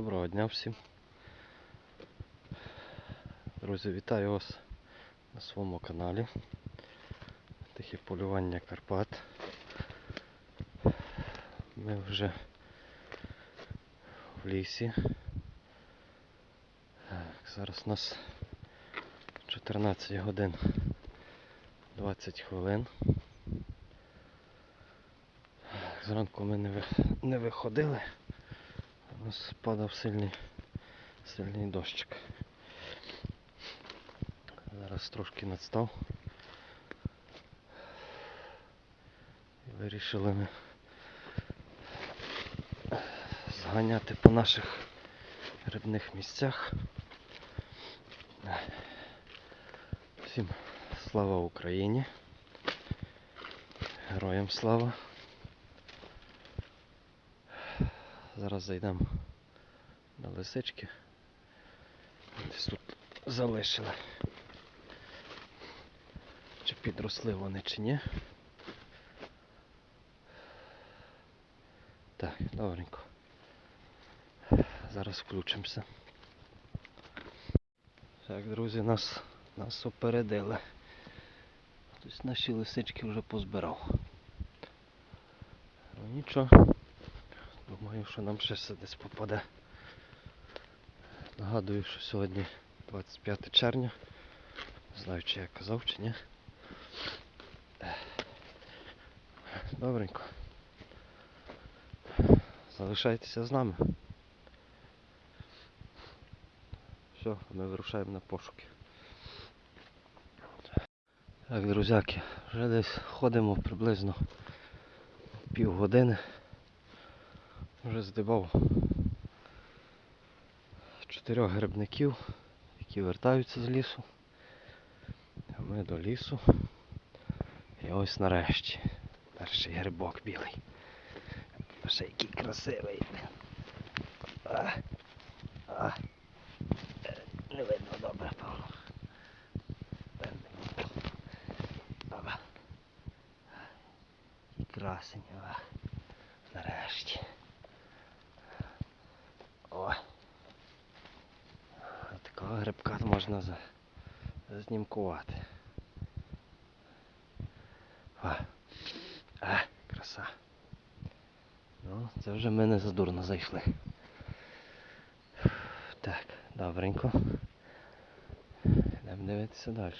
Доброго дня всім. Друзі, вітаю вас на своєму каналі. Тихе полювання Карпат. Ми вже в лісі. Так, Зараз у нас 14 годин 20 хвилин. Зранку ми не виходили. Нас падав сильний, сильний дощик. Зараз трошки надстав. І вирішили ми зганяти по наших грибних місцях. Всім слава Україні! Героям слава! Зараз зайдемо лисички. Десь тут залишили. Чи підросли вони, чи ні. Так, добренько. Зараз включимося. Так, друзі, нас, нас опередили. Хтось наші лисички вже позбирав. Ну нічого. Думаю, що нам ще десь попаде. Нагадую, що сьогодні 25 червня. Знаю, чи я казав, чи ні. Добренько. Залишайтеся з нами. Все, ми вирушаємо на пошуки. Так, друзяки, вже десь ходимо приблизно півгодини. Вже здибав чотирьох грибників, які вертаються з лісу. А ми до лісу. І ось нарешті. Перший грибок білий. Ще який красивий. Не видно добре, певно. Красень, а. Нарешті. О. Такого грибка можна знімкувати. О. А, краса. Ну, це вже ми не задурно зайшли. Так, добренько. Йдемо дивитися далі.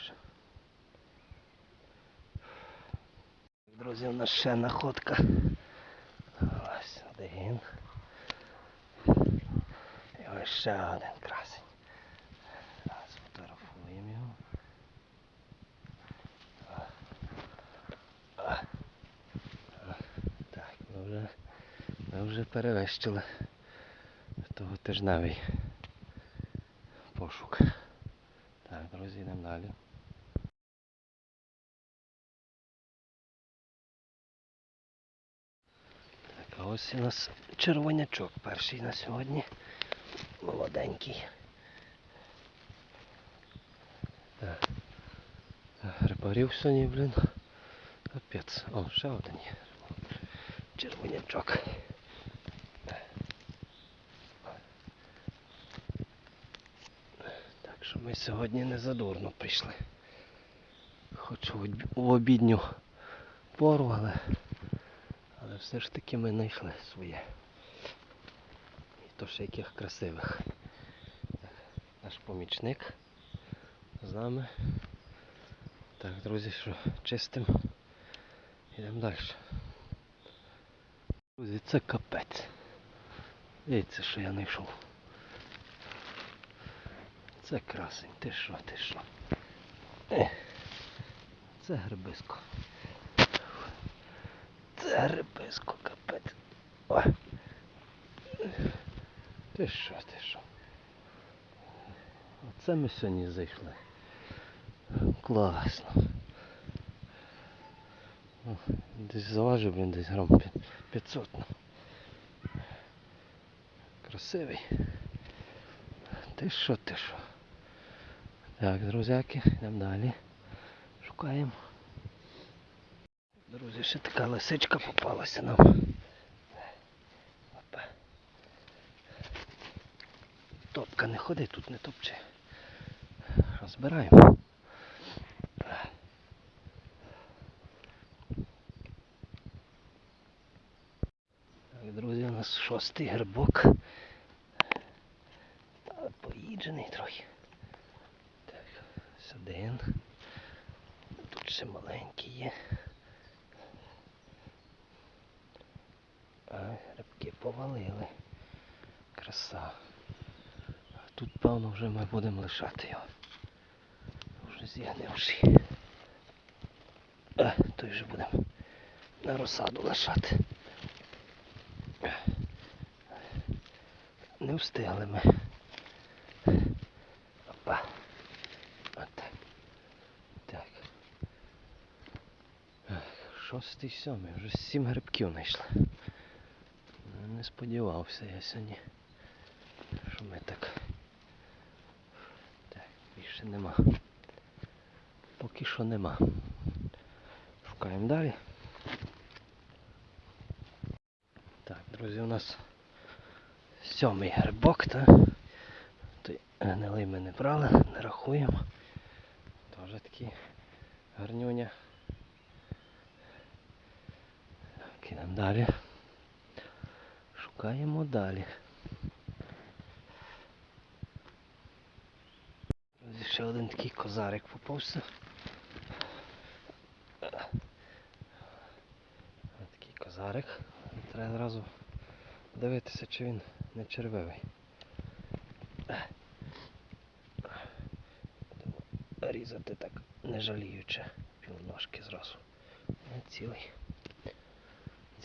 Друзі, у нас ще находка. Ось один. І ось ще один красень. Зараз фотографуємо його. О. О. О. Так, ми вже, ми вже перевищили того тижневий пошук. Так, друзі, йдемо далі. Так, а ось у нас червонячок перший на сьогодні. Молоденький. Так. Грибарів сьогодні, блін. Капець. О, ще один є. Червонячок. Так що ми сьогодні не задурно прийшли. Хоч в обідню пору, але, але все ж таки ми знайшли своє. І то ще яких красивих. Наш помічник з нами. Так, друзі, що чистим. Йдемо далі. Друзі, це капець. Дивіться, що я знайшов. Це красень, ти що, ти що? Е, Це грибиско. Це грибиско, капець. О. Ти що, ти що? Оце ми сьогодні зайшли. Класно. Десь заважив він десь грам 500. ну. Красивий. Ти що, ти що? Так, друзяки, йдемо далі. Шукаємо. Друзі, ще така лисичка попалася нам. Опа. собака, не ходи тут, не топчи. Розбираємо. Так, друзі, у нас шостий грибок. Поїджений трохи. Один. Тут ще маленький є. А, грибки повалили. Краса. А тут, певно, вже ми будемо лишати його. Вже зігнивший. А, той вже будемо на розсаду лишати. Не встигли ми. Опа. От так. Так. Ех, Шостий, сьомий, вже сім грибків знайшли. Не сподівався я сьогодні, що ми так. Так, більше нема. Поки що нема. Шукаємо далі. Так, друзі, у нас сьомий грибок, та той гнилий ми не брали, не рахуємо. Теж такий гарнюня. Так, ідемо далі. Шукаємо далі. Друзі, ще один такий козарик попався. Такий козарик. Треба одразу дивитися, чи він не червивий. Будемо Різати так не жаліючи півножки зразу. Не цілий.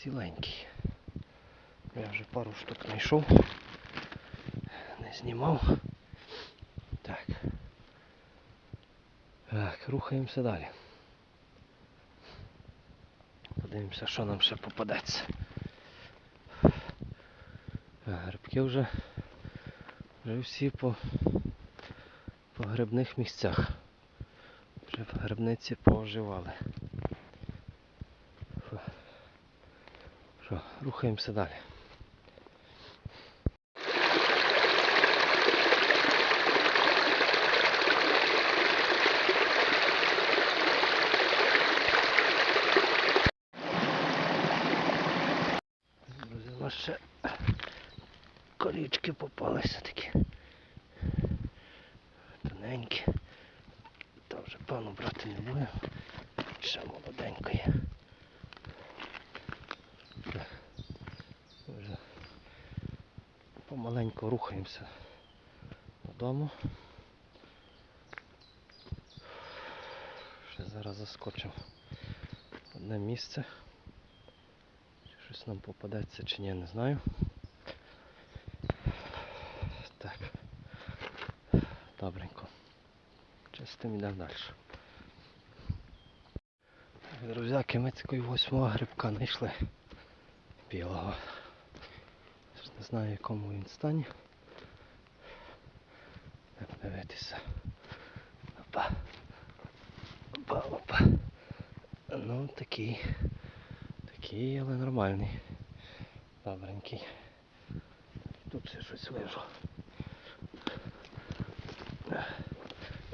Ціленький. Я вже пару штук знайшов. Не знімав. Так. Так, рухаємося далі. Подивимося, що нам ще попадеться. Грибки вже, вже всі по, по грибних місцях. Вже в грибниці пооживали. Фу. Що, рухаємося далі. Друзі, у нас ще колічки попалися такі. Тоненькі. Та вже певно брати не будемо. Ще молоденько є. Так. Вже помаленьку рухаємося додому. Ще зараз заскочимо одне місце. Чи щось нам попадеться чи ні, не знаю. Так. Добренько. Чистим йдемо далі. Друзяки, ми такої восьмого грибка знайшли білого. Не знаю в якому він стані. Так, дивитися. Опа. Опа, опа. Ну такий. Такий, але нормальний. Добренький. Тут ще щось вижу.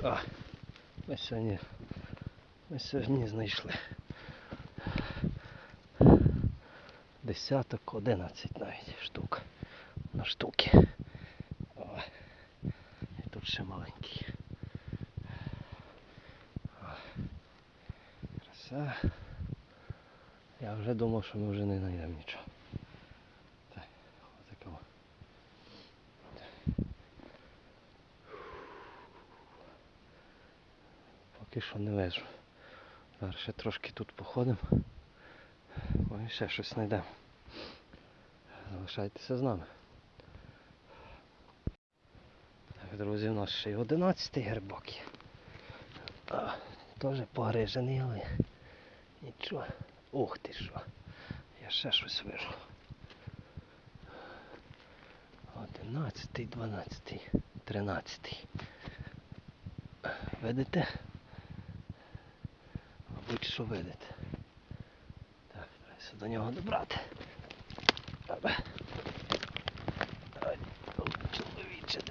А, ми сьогодні. Ми сьогодні знайшли. Десяток, одинадцять навіть штук. На штуки. О, і тут ще маленький. О, краса. Я вже думав, що ми вже не знайдемо нічого. Поки що не вижу. Зараз ще трошки тут походимо. Може ще щось знайдемо. Залишайтеся з нами. Так, друзі, у нас ще й 11 грибок є. Теж погрижений, але нічого. Ух ти що. Я ще щось вижу. 11, 12, 13. Видите? Мабуть, що видите. Так, треба до нього добрати.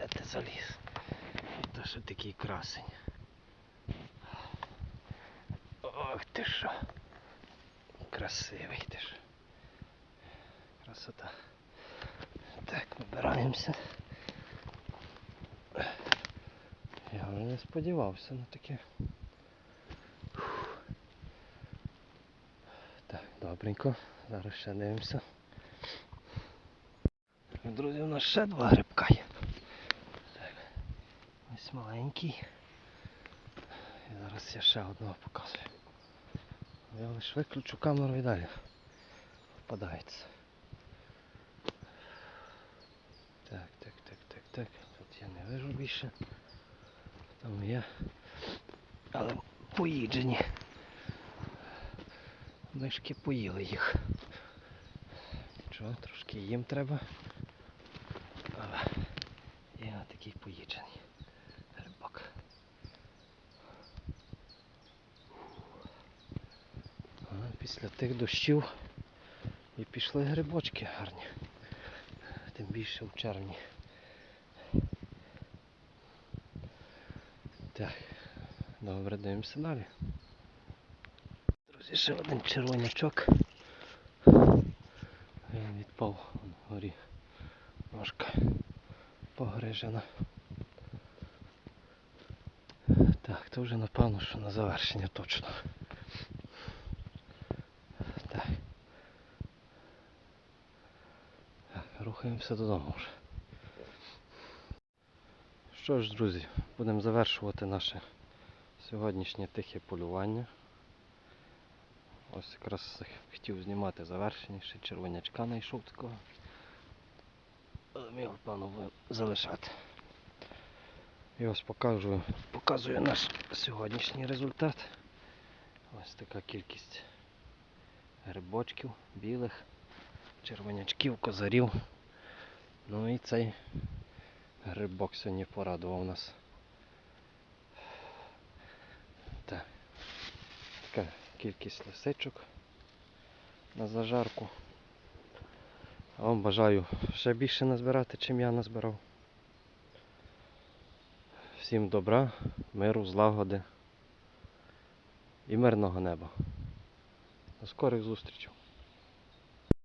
Де ти заліз. То що такий красень. Ох ти що. Красивий ти ж. Красота. Так, вибираємося. Я не сподівався на таке. Так, добренько. Зараз ще дивимося. Друзі, у нас ще два грибка є. Ось маленький. І зараз я ще одного показую. Я лише виключу камеру і далі впадається. Так, так, так, так, так. Тут я не вижу більше. Там є. Але поїджені. Мишки поїли їх. Нічого, трошки їм треба. Але є такий поїджений грибок. А після тих дощів і пішли грибочки гарні. Тим більше в червні. Так, добре, дивимося далі. Друзі, ще один червонячок. Він відпав вгорі. Ножка погрижена. Так, то вже напевно, що на завершення точно. Так. Так, рухаємося додому вже. Що ж, друзі, будемо завершувати наше сьогоднішнє тихе полювання. Ось якраз хотів знімати завершення, ще червонячка знайшов такого. Але ми його будемо залишати. І ось покажу, показую наш сьогоднішній результат. Ось така кількість грибочків, білих, червонячків, козарів. Ну і цей грибок сьогодні порадував нас. Так. Така кількість лисичок на зажарку. А вам бажаю ще більше назбирати, чим я назбирав. Всім добра, миру, злагоди і мирного неба. До скорих зустрічей.